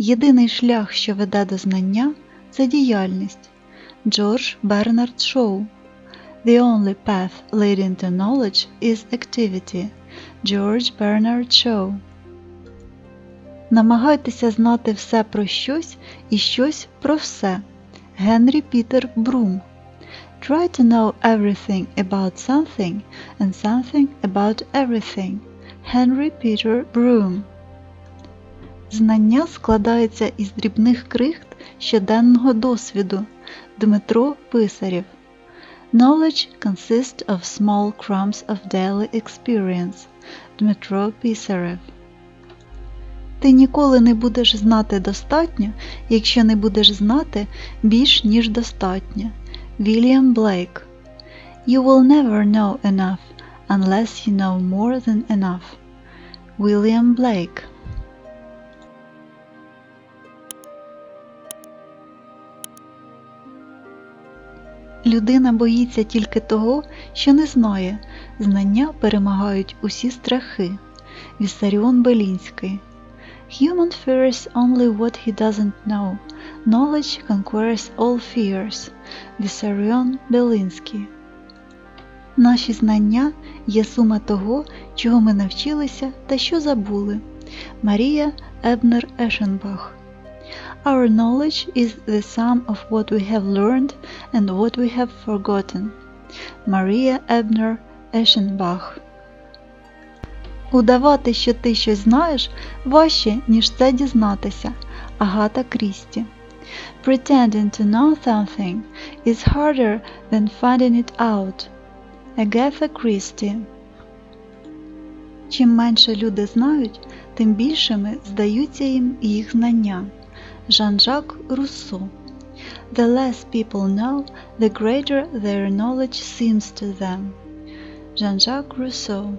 Єдиний шлях, що веде до знання, це діяльність. Джордж Бернард Шоу. The only path leading to knowledge is activity. George Bernard Shaw. Намагайтеся знати все про щось і щось про все. Генрі Пітер Брум. Try to know everything about something and something about everything. Henry Peter Broom. Знання складається із дрібних крихт щоденного досвіду. Дмитро Писарєв. Knowledge consists of small crumbs of daily experience. Дмитро Писарев. Ти ніколи не будеш знати достатньо, якщо не будеш знати більш ніж достатньо. Вільям Блейк. You will never know enough unless you know more than enough. William Blake. Людина боїться тільки того, що не знає. Знання перемагають усі страхи. Віссаріон Белінський. Human fears only what he doesn't know. Knowledge conquers all fears. Віссаріон Белінський. Наші знання є сума того, чого ми навчилися та що забули. Марія Ебнер Ешенбах. Our knowledge is the sum of what we have learned and what we have forgotten. Марія Ебнер Ешенбах. Удавати, що ти щось знаєш, важче, ніж це дізнатися. Агата Крісті. Pretending to know something is harder than finding it out. Agatha Christie. Чим менше люди знають, тим більшими здаються їм їх знання. Jean-Jacques Rousseau. The less people know, the greater their knowledge seems to them. Jean-Jacques Rousseau.